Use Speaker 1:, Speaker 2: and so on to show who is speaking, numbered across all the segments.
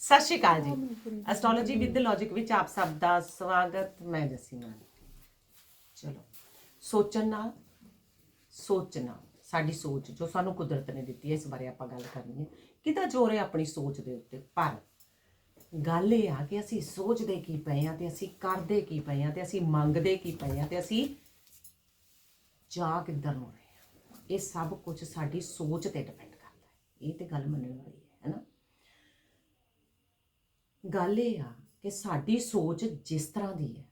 Speaker 1: ਸਤਿ ਸ਼੍ਰੀ ਅਕਾਲ ਜੀ। Astrology with logic ਵਿੱਚ ਆਪ ਸਭ ਦਾ ਸਵਾਗਤ। ਮੈਂ ਜਸੀ ਮਾਨ ਚਲੋ ਸੋਚਣ ਨਾਲ ਸੋਚਣਾ ਸਾਡੀ ਸੋਚ ਜੋ ਸਾਨੂੰ ਕੁਦਰਤ ਨੇ ਦਿੱਤੀ ਹੈ ਇਸ ਬਾਰੇ ਆਪਾਂ ਗੱਲ ਕਰਨੀ ਹੈ। ਕਿਹਦਾ ਜ਼ੋਰ ਹੈ ਆਪਣੀ ਸੋਚ ਦੇ ਉੱਤੇ? ਪਰ ਗੱਲ ਇਹ ਆ ਕਿ ਅਸੀਂ ਸੋਚਦੇ ਕੀ ਪਏ ਆ ਤੇ ਅਸੀਂ ਕਰਦੇ ਕੀ ਪਏ ਆ ਤੇ ਅਸੀਂ ਮੰਗਦੇ ਕੀ ਪਏ ਆ ਤੇ ਅਸੀਂ ਜਾ ਕਿੱਧਰ ਨੂੰ ਰਹੇ ਆ ਇਹ ਸਭ ਕੁਝ ਸਾਡੀ ਸੋਚ ਤੇ ਡਿਪੈਂਡ ਕਰਦਾ ਹੈ। ਇਹ ਤੇ ਗੱਲ ਮੰਨਣ ਵਾਲੀ ਹੈ ਹੈਨਾ ਗੱਲ ਇਹ ਆ ਕਿ ਸਾਡੀ ਸੋਚ ਜਿਸ ਤਰ੍ਹਾਂ ਦੀ ਹੈ,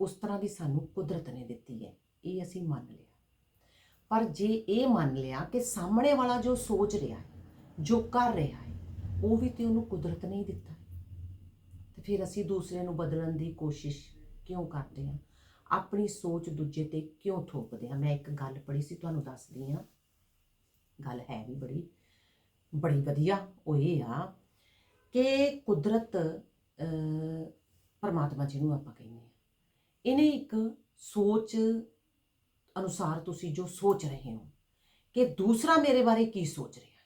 Speaker 1: ਉਸ ਤਰ੍ਹਾਂ ਦੀ ਸਾਨੂੰ ਕੁਦਰਤ ਨੇ ਦਿੱਤੀ ਹੈ, ਇਹ ਅਸੀਂ ਮੰਨ ਲਿਆ। ਪਰ ਜੇ ਇਹ ਮੰਨ ਲਿਆ ਕਿ ਸਾਹਮਣੇ ਵਾਲਾ ਜੋ ਸੋਚ ਰਿਹਾ ਹੈ, ਜੋ ਕਰ ਰਿਹਾ ਹੈ, ਉਹ ਵੀ ਤੇ ਉਹਨੂੰ ਕੁਦਰਤ ਨੇ ਹੀ ਦਿੱਤਾ। ਹੈ। ਤੇ ਫਿਰ ਅਸੀਂ ਦੂਸਰੇ ਨੂੰ ਬਦਲਣ ਦੀ ਕੋਸ਼ਿਸ਼ ਕਿਉਂ ਕਰਦੇ ਹਾਂ? ਆਪਣੀ ਸੋਚ ਦੂਜੇ ਤੇ ਕਿਉਂ ਥੋਪਦੇ ਹਾਂ? ਮੈਂ ਇੱਕ ਗੱਲ ਪੜ੍ਹੀ ਸੀ, ਤੁਹਾਨੂੰ ਦੱਸਦੀ ਹਾਂ। ਗੱਲ ਹੈ ਵੀ ਬੜੀ ਬੜੀ ਵਧੀਆ, ਉਹ ਇਹ ਆ ਕਿ ਕੁਦਰਤ ਅਹ, ਪਰਮਾਤਮਾ ਜਿਹਨੂੰ ਆਪਾਂ ਕਹਿੰਦੇ ਆ ਇਹਨੇ ਇੱਕ ਸੋਚ ਅਨੁਸਾਰ ਤੁਸੀਂ ਜੋ ਸੋਚ ਰਹੇ ਹੋ ਕਿ ਦੂਸਰਾ ਮੇਰੇ ਬਾਰੇ ਕੀ ਸੋਚ ਰਿਹਾ ਹੈ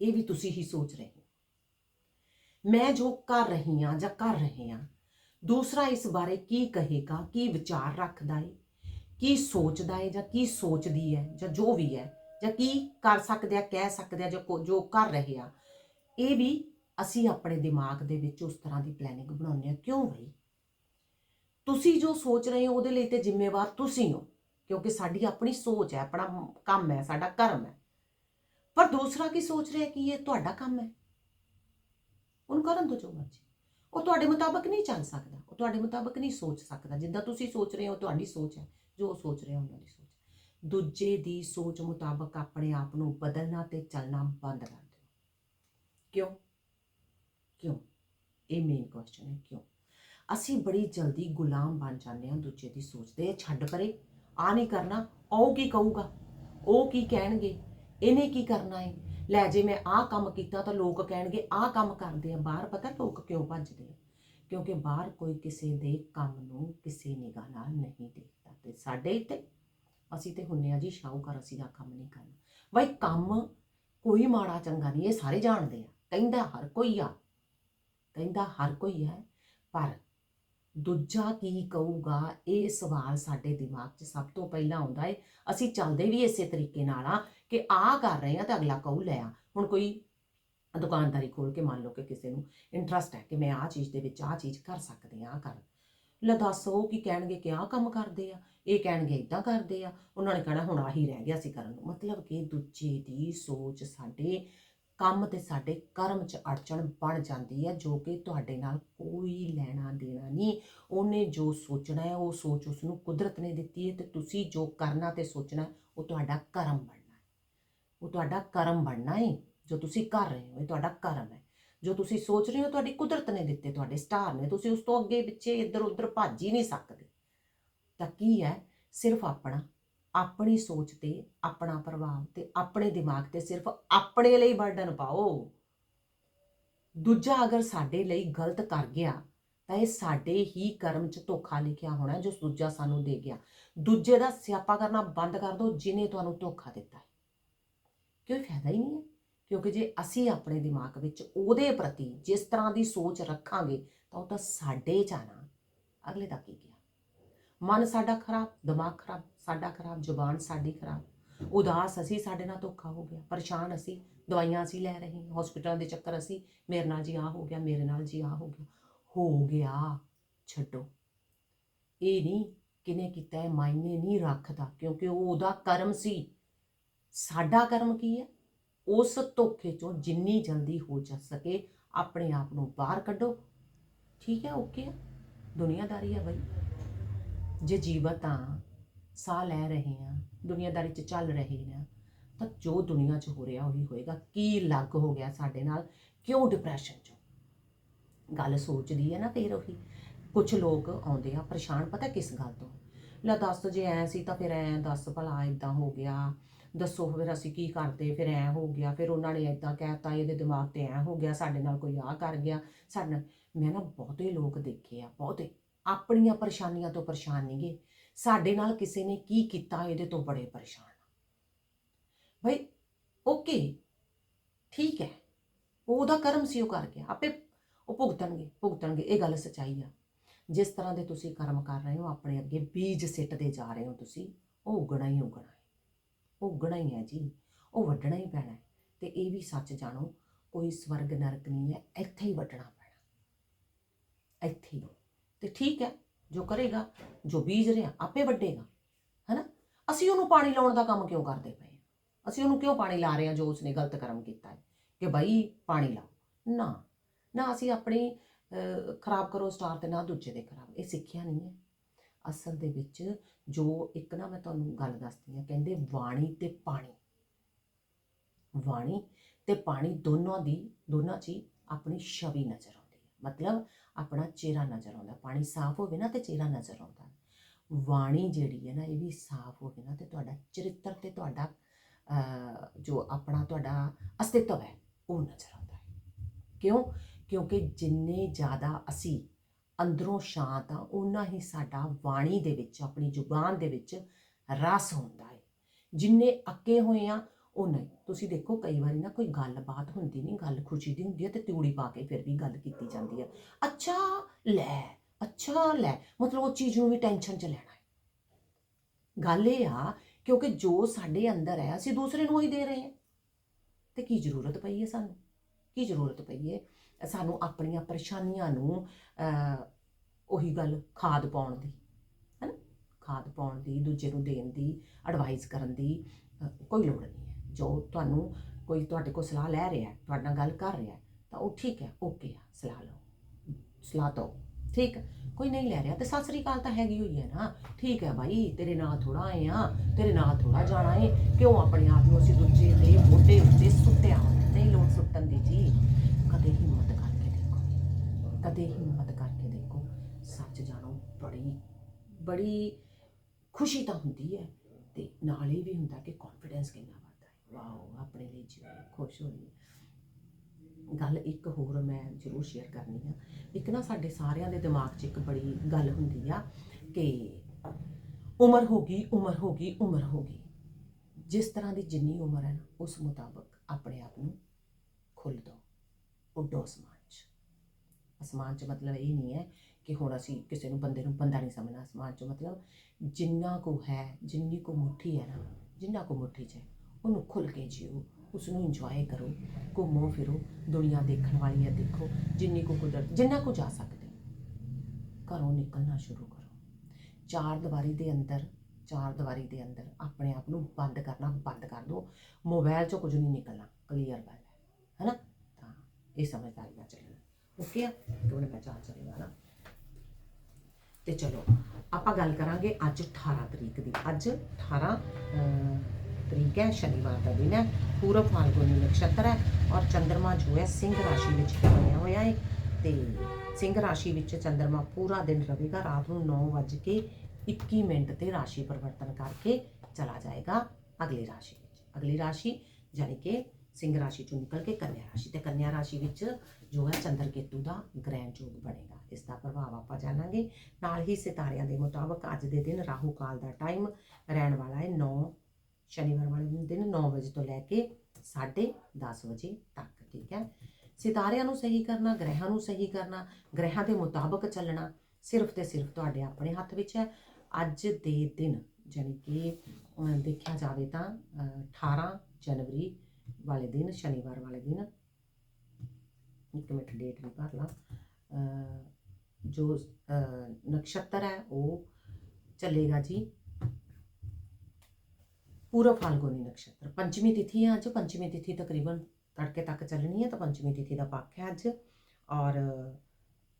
Speaker 1: ਇਹ ਵੀ ਤੁਸੀਂ ਹੀ ਸੋਚ ਰਹੇ ਹੋ। ਮੈਂ ਜੋ ਕਰ ਰਹੀ ਹਾਂ ਜਾਂ ਕਰ ਰਹੇ ਹਾਂ ਦੂਸਰਾ ਇਸ ਬਾਰੇ ਕੀ ਕਹੇਗਾ ਕੀ ਵਿਚਾਰ ਰੱਖਦਾ ਹੈ ਕੀ ਸੋਚਦਾ ਹੈ ਜਾਂ ਕੀ ਸੋਚਦੀ ਹੈ ਜਾਂ ਜੋ ਵੀ ਹੈ ਜਾਂ ਕੀ ਕਰ ਸਕਦੇ ਆ ਕਹਿ ਸਕਦੇ ਆ ਜਾਂ ਜੋ ਕਰ ਰਹੇ ਆ ਇਹ ਵੀ ਅਸੀਂ ਆਪਣੇ ਦਿਮਾਗ ਦੇ ਵਿੱਚ ਉਸ ਤਰ੍ਹਾਂ ਦੀ ਪਲੈਨਿੰਗ ਬਣਾਉਂਦੇ ਹਾਂ, ਕਿਉਂ ਬਈ? ਤੁਸੀਂ ਜੋ ਸੋਚ ਰਹੇ ਹੋ, ਉਹਦੇ ਲਈ ਤੇ ਜ਼ਿੰਮੇਵਾਰ ਤੁਸੀਂ ਹੋ, ਕਿਉਂਕਿ ਸਾਡੀ ਆਪਣੀ ਸੋਚ ਹੈ, ਆਪਣਾ ਕੰਮ ਹੈ, ਸਾਡਾ ਕਰਮ ਹੈ। ਪਰ ਦੂਸਰਾ ਕੀ ਸੋਚ ਰਿਹਾ ਕਿ ਇਹ ਤੁਹਾਡਾ ਕੰਮ ਹੈ? ਉਹਨੂੰ ਕਰਨ ਤੋਂ ਜੋ ਮਰਜ਼ੀ। ਉਹ ਤੁਹਾਡੇ ਮੁਤਾਬਕ ਨਹੀਂ ਚੱਲ ਸਕਦਾ, ਉਹ ਤੁਹਾਡੇ ਮੁਤਾਬਕ ਨਹੀਂ ਸੋਚ ਸਕਦਾ। ਜਿੱਦਾਂ ਤੁਸੀਂ ਸੋਚ ਰਹੇ ਹੋ, ਤੁਹਾਡੀ ਸੋਚ ਹੈ, ਜੋ ਉਹ ਸੋਚ ਰਿਹਾ ਉਹਨਾਂ ਦੀ ਸੋਚ ਦੂਜੇ ਦੀ ਸੋਚ ਮੁਤਾਬਕ ਆਪਣੇ ਆਪ ਨੂੰ ਬਦਲਣਾ ਤੇ ਚੱਲਣਾ ਬੰਦ ਕਰ ਦਿਓ। ਕਿਉਂ? ਕਿਉਂ? ਇਹ ਮੇਨ ਕੁਐਸਚਨ ਹੈ, ਕਿਉਂ? ਅਸੀਂ ਬੜੀ ਜਲਦੀ ਗੁਲਾਮ ਬਣ ਜਾਂਦੇ ਹਾਂ ਦੂਜੇ ਦੀ ਸੋਚ ਦੇ ਛੱਡ ਪਰੇ। ਆ ਨਹੀਂ ਕਰਨਾ, ਉਹ ਕੀ ਕਹੂਗਾ? ਉਹ ਕੀ ਕਹਿਣਗੇ? ਇਹਨੇ ਕੀ ਕਰਨਾ ਹੈ ਲੈ ਜੇ ਮੈਂ ਆਹ ਕੰਮ ਕੀਤਾ ਤਾਂ ਲੋਕ ਕਹਿਣਗੇ, ਆਹ ਕੰਮ ਕਰਦੇ ਆ ਬਾਹਰ, ਪਤਾ ਲੋਕ ਕਿਉਂ ਭੱਜਦੇ ਆ? ਕਿਉਂਕਿ ਬਾਹਰ ਕੋਈ ਕਿਸੇ ਦੇ ਕੰਮ ਨੂੰ ਕਿਸੇ ਨਿਗਾਹ ਨਾਲ ਨਹੀਂ ਦੇਖਦਾ ਤੇ ਸਾਡੇ ਇੱਥੇ, ਅਸੀਂ ਤੇ ਹੁੰਨੇ ਆ ਜੀ ਸ਼ਾਹੂਕਾਰ, ਅਸੀਂ ਆ ਕੰਮ ਨਹੀਂ ਕਰਨਾ। ਬਈ ਕੰਮ ਕੋਈ ਮਾੜਾ ਚੰਗਾ ਨਹੀਂ, ਇਹ ਸਾਰੇ ਜਾਣਦੇ ਆ। ਕਹਿੰਦਾ ਹਰ ਕੋਈ ਆ। ਕਹਿੰਦਾ ਹਰ ਕੋਈ ਹੈ, ਪਰ ਦੂਜਾ ਕੀ ਕਹੂਗਾ, ਇਹ ਸਵਾਲ ਸਾਡੇ ਦਿਮਾਗ 'ਚ ਸਭ ਤੋਂ ਪਹਿਲਾਂ ਆਉਂਦਾ ਹੈ ਅਸੀਂ ਚੱਲਦੇ ਵੀ ਇਸੇ ਤਰੀਕੇ ਨਾਲ ਆ ਕਿ ਆ ਕਰ ਰਹੇ ਆ ਤਾਂ ਅਗਲਾ ਕਹੂ, ਲੈ ਆ, ਹੁਣ ਕੋਈ ਦੁਕਾਨਦਾਰੀ ਖੋਲ ਕੇ ਮੰਨ ਲਓ ਕਿ ਕਿਸੇ ਨੂੰ ਇੰਟਰਸਟ ਹੈ ਕਿ ਮੈਂ ਆਹ ਚੀਜ਼ ਦੇ ਵਿੱਚ ਆਹ ਚੀਜ਼ ਕਰ ਸਕਦੀ ਆ ਕਰ। ਲੈ ਦੱਸ ਉਹ ਕੀ ਕਹਿਣਗੇ ਕਿ ਆਹ ਕੰਮ ਕਰਦੇ ਆ, ਇਹ ਕਹਿਣਗੇ ਇਦਾਂ ਕਰਦੇ ਆ। ਉਹਨਾਂ ਨੇ ਕਹਿਣਾ, ਹੁਣ ਆਹੀ ਰਹਿ ਗਿਆ ਸੀ ਕਰਨ ਨੂੰ। ਮਤਲਬ ਕਿ ਦੂਜੇ ਦੀ ਸੋਚ ਸਾਡੇ ਕੰਮ ਤੇ ਸਾਡੇ ਕਰਮ 'ਚ ਅੜਚਣ ਬਣ ਜਾਂਦੀ ਹੈ, ਜੋ ਕਿ ਤੁਹਾਡੇ ਨਾਲ ਕੋਈ ਲੈਣਾ ਦੇਣਾ ਨਹੀਂ। ਉਹਨੇ ਜੋ ਸੋਚਣਾ ਹੈ, ਉਹ ਸੋਚ ਉਸ ਨੂੰ ਕੁਦਰਤ ਨੇ ਦਿੱਤੀ ਹੈ ਤੇ ਤੁਸੀਂ ਜੋ ਕਰਨਾ ਤੇ ਸੋਚਣਾ ਉਹ ਤੁਹਾਡਾ ਕਰਮ ਬਣਨਾ ਹੈ। ਉਹ ਤੁਹਾਡਾ ਕਰਮ ਬਣਨਾ ਹੈ, ਜੋ ਤੁਸੀਂ ਕਰ ਰਹੇ ਹੋ, ਇਹ ਤੁਹਾਡਾ ਕਰਮ ਹੈ। ਜੋ ਤੁਸੀਂ ਸੋਚ ਰਹੇ ਹੋ, ਤੁਹਾਡੀ ਕੁਦਰਤ ਨੇ ਦਿੱਤੇ ਤੁਹਾਡੇ ਸਟਾਰ ਨੇ, ਤੁਸੀਂ ਉਸ ਤੋਂ ਅੱਗੇ ਪਿੱਛੇ ਇੱਧਰ ਉੱਧਰ ਭੱਜ ਹੀ ਨਹੀਂ ਸਕਦੇ। ਤਾਂ ਕੀ ਹੈ, ਸਿਰਫ ਆਪਣਾ ਆਪਣੀ ਸੋਚ ਤੇ, ਆਪਣਾ ਪ੍ਰਭਾਵ ਤੇ, ਆਪਣੇ ਦਿਮਾਗ ਤੇ ਸਿਰਫ ਆਪਣੇ ਲਈ ਬਰਡਨ ਪਾਓ। ਦੂਜਾ ਅਗਰ ਸਾਡੇ ਲਈ ਗਲਤ ਕਰ ਗਿਆ, ਤਾਂ ਇਹ ਸਾਡੇ ਹੀ ਕਰਮ 'ਚ ਧੋਖਾ ਲਿਖਿਆ ਹੋਣਾ ਜੋ ਦੂਜਾ ਸਾਨੂੰ ਦੇ ਗਿਆ। ਦੂਜੇ ਦਾ ਸਿਆਪਾ ਕਰਨਾ ਬੰਦ ਕਰ ਦਿਓ ਜਿਨੇ ਤੁਹਾਨੂੰ ਧੋਖਾ ਦਿੱਤਾ ਹੈ। ਕਿਉਂ ਫਾਇਦਾ ਹੀ ਨਹੀਂ ਹੈ, ਕਿਉਂਕਿ ਜੇ ਅਸੀਂ ਆਪਣੇ ਦਿਮਾਗ ਵਿੱਚ ਉਹਦੇ ਪ੍ਰਤੀ ਜਿਸ ਤਰ੍ਹਾਂ ਦੀ ਸੋਚ ਰੱਖਾਂਗੇ, ਤਾਂ ਉਹ ਤਾਂ ਸਾਡੇ ਜਾਣਾ ਅਗਲੇ ਦਾ ਕੀ ਗਿਆ? ਮਨ ਸਾਡਾ ਖਰਾਬ, ਦਿਮਾਗ ਖਰਾਬ। ਸਾਡਾ ਖਰਾਬ, ਜ਼ੁਬਾਨ ਸਾਡੀ ਖਰਾਬ। ਉਦਾਸ ਅਸੀਂ, ਸਾਡੇ ਨਾਲ ਧੋਖਾ ਹੋ ਗਿਆ। ਪਰੇਸ਼ਾਨ ਅਸੀਂ, ਦਵਾਈਆਂ ਅਸੀਂ ਲੈ ਰਹੇ ਹਾਂ। ਹਸਪੀਟਲਾਂ ਦੇ ਚੱਕਰ ਅਸੀਂ, ਮੇਰੇ ਨਾਲ ਜੀ ਆ ਹੋ ਗਿਆ, ਮੇਰੇ ਨਾਲ ਜੀ ਆ ਹੋ ਗਿਆ। ਹੋ ਗਿਆ, ਛੱਡੋ। ਇਹ ਨਹੀਂ ਕਿਨੇ ਕੀਤਾ ਹੈ ਮਾਇਨੇ ਨਹੀਂ ਰੱਖਦਾ, ਕਿਉਂਕਿ ਉਹ ਉਹਦਾ ਕਰਮ ਸੀ। ਸਾਡਾ ਕਰਮ ਕੀ ਹੈ? ਉਸ ਧੋਖੇ ਚੋਂ ਜਿੰਨੀ ਜਲਦੀ ਹੋ ਜਾ ਸਕੇ, ਆਪਣੇ ਆਪ ਨੂੰ ਬਾਹਰ ਕੱਢੋ। ਠੀਕ ਹੈ ਓਕੇ ਦੁਨੀਆਦਾਰੀ ਹੈ ਬਈ। ਜੇ ਜੀਵਤ ਆ ਸਾਹ ਲੈ ਰਹੇ ਹਾਂ, ਦੁਨੀਆਦਾਰੀ 'ਚ ਚੱਲ ਰਹੇ ਨੇ ਤਾਂ ਜੋ ਦੁਨੀਆ 'ਚ ਹੋ ਰਿਹਾ ਉਹੀ ਹੋਏਗਾ। ਕੀ ਲੱਗ ਹੋ ਗਿਆ ਸਾਡੇ ਨਾਲ? ਕਿਉਂ ਡਿਪਰੈਸ਼ਨ 'ਚ? ਗੱਲ ਸੋਚਦੀ ਹੈ ਨਾ ਫਿਰ ਉਹੀ। ਕੁਝ ਲੋਕ ਆਉਂਦੇ ਆ ਪਰੇਸ਼ਾਨ, ਪਤਾ ਕਿਸ ਗੱਲ ਤੋਂ? ਲੈ ਦੱਸ ਜੇ ਐ ਸੀ ਤਾਂ ਫਿਰ ਐ ਦੱਸ ਭਲਾ ਇਦਾਂ ਹੋ ਗਿਆ। ਦੱਸੋ ਫਿਰ ਅਸੀਂ ਕੀ ਕਰਦੇ? ਫਿਰ ਐ ਹੋ ਗਿਆ। ਫਿਰ ਉਹਨਾਂ ਨੇ ਇਦਾਂ ਕਹਿਤਾ, ਇਹਦੇ ਦਿਮਾਗ ਤੇ ਐ ਹੋ ਗਿਆ, ਸਾਡੇ ਨਾਲ ਕੋਈ ਆ ਕਰ ਗਿਆ। ਸਾਡੇ ਨਾਲ ਮੈਂ ਨਾ ਬਹੁਤੇ ਲੋਕ ਦੇਖੇ ਆ, ਬਹੁਤੇ। ਆਪਣੀਆਂ ਪਰੇਸ਼ਾਨੀਆਂ ਤੋਂ ਪਰੇਸ਼ਾਨ ਨਹੀਂਗੇ ਸਾਡੇ ਨਾਲ ਕਿਸੇ ਨੇ ਕੀ ਕੀਤਾ ਇਹਦੇ ਤੋਂ ਬੜੇ ਪਰੇਸ਼ਾਨ ਆ। ਬਈ ਓਕੇ ਠੀਕ ਹੈ। ਉਹਦਾ ਕਰਮ ਸੀ, ਉਹ ਕਰ ਗਿਆ। ਆਪੇ ਉਹ ਭੁਗਤਣਗੇ ਭੁਗਤਣਗੇ, ਇਹ ਗੱਲ ਸੱਚਾਈ ਆ। ਜਿਸ ਤਰ੍ਹਾਂ ਦੇ ਤੁਸੀਂ ਕਰਮ ਕਰ ਰਹੇ ਹੋ, ਆਪਣੇ ਅੱਗੇ ਬੀਜ ਸਿੱਟਦੇ ਜਾ ਰਹੇ ਹੋ ਤੁਸੀਂ, ਉਹ ਉਗਣਾ ਹੀ ਉਗਣਾ ਹੈ। ਉਹ ਉਗਣਾ ਹੀ ਹੈ ਜੀ। ਉਹ ਵੱਢਣਾ ਹੀ ਪੈਣਾ ਹੈ। ਤੇ ਇਹ ਵੀ ਸੱਚ ਜਾਣੋ, ਕੋਈ ਸਵਰਗ ਨਰਕ ਨਹੀਂ ਹੈ, ਇੱਥੇ ਹੀ ਵੱਢਣਾ ਪੈਣਾ। ਇੱਥੇ ਹੀ। ਤੇ ਠੀਕ ਹੈ ਜੋ ਕਰੇਗਾ, ਜੋ ਬੀਜ ਰਿਹਾ, ਆਪੇ ਵੱਢੇਗਾ। ਹੈਨਾ? ਅਸੀਂ ਉਹਨੂੰ ਪਾਣੀ ਲਾਉਣ ਦਾ ਕੰਮ ਕਿਉਂ ਕਰਦੇ ਪਏ ਅਸੀਂ ਉਹਨੂੰ ਕਿਉਂ ਪਾਣੀ ਲਾ ਰਹੇ ਹਾਂ ਜੋ ਉਸਨੇ ਗਲਤ ਕਰਮ ਕੀਤਾ ਹੈ? ਕਿ ਭਾਈ ਪਾਣੀ ਲਾਓ। ਨਾ ਨਾ ਅਸੀਂ ਆਪਣੀ ਖਰਾਬ ਕਰੋ ਸਟਾਰ ਤੇ ਨਾ ਦੂਜੇ ਦੇ ਖਰਾਬ। ਇਹ ਸਿੱਖਿਆ ਨਹੀਂ ਹੈ। ਅਸਲ ਦੇ ਵਿੱਚ ਜੋ ਇੱਕ ਨਾ ਮੈਂ ਤੁਹਾਨੂੰ ਗੱਲ ਦੱਸਦੀ ਹਾਂ, ਕਹਿੰਦੇ ਵਾਣੀ ਤੇ ਪਾਣੀ। ਬਾਣੀ ਤੇ ਪਾਣੀ ਦੋਨਾਂ ਦੀ, ਦੋਨਾਂ 'ਚ ਹੀ ਆਪਣੀ ਛਵੀ ਨਜ਼ਰ ਆਉਂਦੀ ਹੈ। ਮਤਲਬ ਆਪਣਾ ਚਿਹਰਾ ਨਜ਼ਰ ਆਉਂਦਾ, ਪਾਣੀ ਸਾਫ਼ ਹੋਵੇ ਨਾ ਤੇ ਚਿਹਰਾ ਨਜ਼ਰ ਆਉਂਦਾ। ਵਾਣੀ ਜਿਹੜੀ ਹੈ ਨਾ, ਇਹ ਵੀ ਸਾਫ਼ ਹੋਵੇ ਨਾ ਤੇ ਤੁਹਾਡਾ ਚਰਿੱਤਰ ਤੇ ਤੁਹਾਡਾ ਜੋ ਆਪਣਾ ਤੁਹਾਡਾ ਅਸਤਿਤਵ ਹੈ, ਉਹ ਨਜ਼ਰ ਆਉਂਦਾ ਹੈ। ਕਿਉਂ? ਕਿਉਂਕਿ ਜਿੰਨੇ ਜ਼ਿਆਦਾ ਅਸੀਂ ਅੰਦਰੋਂ ਸ਼ਾਂਤ ਆ ਉਨਾ ਹੀ ਸਾਡਾ ਵਾਣੀ ਦੇ ਵਿੱਚ, ਆਪਣੀ ਜ਼ੁਬਾਨ ਦੇ ਵਿੱਚ ਰਸ ਹੁੰਦਾ ਹੈ। ਜਿੰਨੇ ਅੱਕੇ ਹੋਏ ਆ ਉਹ ਨਹੀਂ, ਤੁਸੀਂ ਦੇਖੋ ਕਈ ਵਾਰੀ ਨਾ ਕੋਈ ਗੱਲਬਾਤ ਹੁੰਦੀ ਨਹੀਂ, ਗੱਲ ਖੁਸ਼ੀ ਦੀ ਹੁੰਦੀ ਹੈ ਤੇ ਤਿਉੜੀ ਪਾ ਕੇ ਫਿਰ ਵੀ ਗੱਲ ਕੀਤੀ ਜਾਂਦੀ ਹੈ ਅੱਛਾ, ਲੈ ਅੱਛਾ, ਲੈ, ਮਤਲਬ ਉਹ ਚੀਜ਼ ਨੂੰ ਵੀ ਟੈਨਸ਼ਨ ਚ ਲੈਣਾ ਹੈ। ਗੱਲ ਇਹ ਆ, ਕਿਉਂਕਿ ਜੋ ਸਾਡੇ ਅੰਦਰ ਹੈ, ਅਸੀਂ ਦੂਸਰੇ ਨੂੰ ਹੀ ਦੇ ਰਹੇ ਹਾਂ। ਤੇ ਕੀ ਜ਼ਰੂਰਤ ਪਈ ਹੈ ਸਾਨੂੰ? ਕੀ ਜ਼ਰੂਰਤ ਪਈ ਹੈ ਸਾਨੂੰ ਆਪਣੀਆਂ ਪਰੇਸ਼ਾਨੀਆਂ ਨੂੰ ਉਹੀ ਗੱਲ ਖਾਦ ਪਾਉਣ ਦੀ ਹੈ ਨਾ ਖਾਦ ਪਾਉਣ ਦੀ, ਦੂਜੇ ਨੂੰ ਦੇਣ ਦੀ ਐਡਵਾਈਸ ਕਰਨ ਦੀ ਕੋਈ ਲੋੜ ਨਹੀਂ ਹੈ। ਜੋ ਤੁਹਾਨੂੰ ਕੋਈ ਤੁਹਾਡੇ ਕੋਲ ਸਲਾਹ ਲੈ ਰਿਹਾ ਹੈ ਤੁਹਾਡੇ ਨਾਲ ਗੱਲ ਕਰ ਰਿਹਾ ਹੈ ਤਾਂ ਉਹ ਠੀਕ ਹੈ, ਓਕੇ ਆ, ਸਲਾਹ ਲਓ। ਸਲਾਹ ਦੋ ਠੀਕ ਕੋਈ ਨਹੀਂ ਲੈ ਰਿਹਾ, ਤੇ ਸਤਿ ਸ੍ਰੀ ਅਕਾਲ ਤਾਂ ਹੈਗੀ ਹੋਈ ਹੈ ਨਾ। ਠੀਕ ਹੈ ਭਾਈ ਤੇਰੇ ਨਾਲ ਥੋੜਾ ਆਏ ਆ ਤੇਰੇ ਨਾਲ ਥੋੜਾ ਜਾਣਾ ਏ। ਕਿਉਂ ਆਪਣੇ ਆਪ ਨੂੰ ਅਸੀਂ ਦੂਜੇ ਦੇ ਮੋਢੇ ਉੱਤੇ ਸੁੱਟਿਆ ਨਹੀਂ ਲੋੜ ਸੁੱਟਣ ਦੀ ਜੀ। ਕਦੇ ਹਿੰਮਤ ਕਰਕੇ ਦੇਖੋ। ਕਦੇ ਹਿੰਮਤ ਕਰਕੇ ਦੇਖੋ। ਸੱਚ ਜਾਣੋ, ਬੜੀ ਬੜੀ ਖੁਸ਼ੀ ਤਾਂ ਹੁੰਦੀ ਹੈ। ਤੇ ਨਾਲ ਇਹ ਵੀ ਹੁੰਦਾ ਕਿ ਕੌਨਫੀਡੈਂਸ ਕਿੰਨਾ ਵਾਓ, ਆਪਣੇ ਲਈ ਜੀ ਖੁਸ਼ ਹੋਈ ਗੱਲ ਇੱਕ ਹੋਰ ਮੈਂ ਜ਼ਰੂਰ ਸ਼ੇਅਰ ਕਰਨੀ ਆ। ਇੱਕ ਨਾ ਸਾਡੇ ਸਾਰਿਆਂ ਦੇ ਦਿਮਾਗ 'ਚ ਇੱਕ ਬੜੀ ਗੱਲ ਹੁੰਦੀ ਆ ਕਿ ਉਮਰ ਹੋ ਗਈ, ਉਮਰ ਹੋ ਗਈ, ਉਮਰ ਹੋ ਗਈ। ਜਿਸ ਤਰ੍ਹਾਂ ਦੀ ਜਿੰਨੀ ਉਮਰ ਹੈ ਨਾ, ਉਸ ਮੁਤਾਬਕ ਆਪਣੇ ਆਪ ਨੂੰ ਖੁੱਲ ਦੋ, ਉੱਡੋ ਅਸਮਾਨ 'ਚ। ਅਸਮਾਨ 'ਚ ਮਤਲਬ ਇਹ ਨਹੀਂ ਹੈ ਕਿ ਹੁਣ ਅਸੀਂ ਕਿਸੇ ਨੂੰ ਬੰਦੇ ਨੂੰ ਬੰਦਾ ਨਹੀਂ ਸਮਝਣਾ। ਅਸਮਾਨ 'ਚ ਮਤਲਬ ਜਿੰਨਾ ਕੋ ਹੈ, ਜਿੰਨੀ ਕੋ ਮੁੱਠੀ ਹੈ ਨਾ, ਜਿੰਨਾ ਕੋ ਮੁੱਠੀ 'ਚ ਹੈ। ਉਹਨੂੰ ਖੁੱਲ ਕੇ ਜੀਓ ਉਸ ਨੂੰ ਇੰਜੋਏ ਕਰੋ, ਘੁੰਮੋ ਫਿਰੋ, ਦੁਨੀਆ ਦੇਖਣ ਵਾਲੀ ਹੈ, ਦੇਖੋ, ਜਿੰਨੀ ਕੋ ਕੁਦਰਤ, ਜਿੰਨਾ ਕੋ ਜਾ ਸਕਦੇ। ਘਰੋਂ ਨਿਕਲਣਾ ਸ਼ੁਰੂ ਕਰੋ। ਚਾਰ ਦੀਵਾਰੀ ਦੇ ਅੰਦਰ, ਚਾਰ ਦੀਵਾਰੀ ਦੇ ਅੰਦਰ ਆਪਣੇ ਆਪ ਨੂੰ ਬੰਦ ਕਰਨਾ ਬੰਦ ਕਰ ਦਿਓ। ਮੋਬਾਈਲ 'ਚੋਂ ਕੁਝ ਨਹੀਂ ਨਿਕਲਣਾ ਕਲੀਅਰ ਗੱਲ ਹੈ ਹੈਨਾ? ਤਾਂ ਇਹ ਸਮਝਦਾਰੀ ਨਾਲ ਚੱਲਣਾ। ਓਕੇ ਆ? ਕਿਉਂ ਮੈਂ ਚਾਹ ਚੱਲੇਗਾ ਨਾ। ਤੇ ਚਲੋ, ਆਪਾਂ ਗੱਲ ਕਰਾਂਗੇ ਅੱਜ 18 ਤਰੀਕ ਦੀ, ਅੱਜ 18 ਤਰੀਕ ਹੈ, ਸ਼ਨੀਵਾਰ ਦਾ ਦਿਨ ਹੈ। ਪੂਰਬ ਫਾਲਗੁਨੀ ਨਕਸ਼ਤਰ ਹੈ ਔਰ ਚੰਦਰਮਾ ਜੋ ਹੈ, ਸਿੰਘ ਰਾਸ਼ੀ ਵਿੱਚ ਬਣਿਆ ਹੋਇਆ ਹੈ ਤੇ ਸਿੰਘ ਰਾਸ਼ੀ ਵਿੱਚ ਚੰਦਰਮਾ ਪੂਰਾ ਦਿਨ ਰਹੇਗਾ, ਰਾਤ ਨੂੰ 9:21 ਮਿੰਟ ਤੇ ਰਾਸ਼ੀ ਪਰਿਵਰਤਨ ਕਰਕੇ ਚਲਾ ਜਾਏਗਾ ਅਗਲੀ ਰਾਸ਼ੀ ਵਿੱਚ। ਅਗਲੀ ਰਾਸ਼ੀ ਯਾਨੀ ਕਿ ਸਿੰਘ ਰਾਸ਼ੀ ਚੋਂ ਨਿਕਲ ਕੇ ਕੰਨਿਆ ਰਾਸ਼ੀ ਤੇ ਕੰਨਿਆ ਰਾਸ਼ੀ ਵਿੱਚ ਜੋ ਹੈ, ਚੰਦਰ ਕੇਤੂ ਦਾ ਗ੍ਰਹਿਣ ਯੋਗ ਬਣੇਗਾ। ਇਸ ਦਾ ਪ੍ਰਭਾਵ ਆਪਾਂ ਜਾਣਾਂਗੇ। ਨਾਲ ਹੀ ਸਿਤਾਰਿਆਂ ਦੇ ਮੁਤਾਬਕ ਅੱਜ ਦੇ ਦਿਨ ਰਾਹੂ ਕਾਲ ਦਾ ਟਾਈਮ ਰਹਿਣ ਵਾਲਾ ਹੈ 9 ਸ਼ਨੀਵਾਰ ਵਾਲੇ ਦਿਨ 9 ਵਜੇ ਤੋਂ ਲੈ ਕੇ 10:30 ਵਜੇ ਤੱਕ ਠੀਕ ਹੈ? ਸਿਤਾਰਿਆਂ ਨੂੰ ਸਹੀ ਕਰਨਾ ਗ੍ਰਹਿਾਂ ਨੂੰ ਸਹੀ ਕਰਨਾ ਗ੍ਰਹਿਾਂ ਦੇ ਮੁਤਾਬਕ ਚੱਲਣਾ ਸਿਰਫ ਤੇ ਸਿਰਫ ਤੁਹਾਡੇ ਆਪਣੇ ਹੱਥ ਵਿੱਚ ਹੈ। ਅੱਜ ਦੇ ਦਿਨ ਯਾਨੀ ਕਿ ਦੇਖਿਆ ਜਾਵੇ ਤਾਂ ਅਹ, 18 ਜਨਵਰੀ ਵਾਲੇ ਦਿਨ ਸ਼ਨੀਵਾਰ ਵਾਲੇ ਦਿਨ ਇੱਕ ਮਿੰਟ ਡੇਟ ਵੀ ਭਰ ਲਾਂ ਜੋ ਨਕਸ਼ਤਰ ਹੈ ਉਹ ਚੱਲੇਗਾ ਜੀ ਪੂਰਬ ਫਾਲਗੁਨੀ ਨਕਸ਼ਤਰ। ਪੰਚਮੀ ਤਿਥੀ ਹੈ ਅੱਜ ਪੰਚਮੀ ਤਿਥੀ ਤਕਰੀਬਨ ਤੜਕੇ ਤੱਕ ਚੱਲਣੀ ਹੈ ਤਾਂ ਪੰਚਮੀ ਤਿਥੀ ਦਾ ਪੱਖ ਹੈ ਅੱਜ। ਔਰ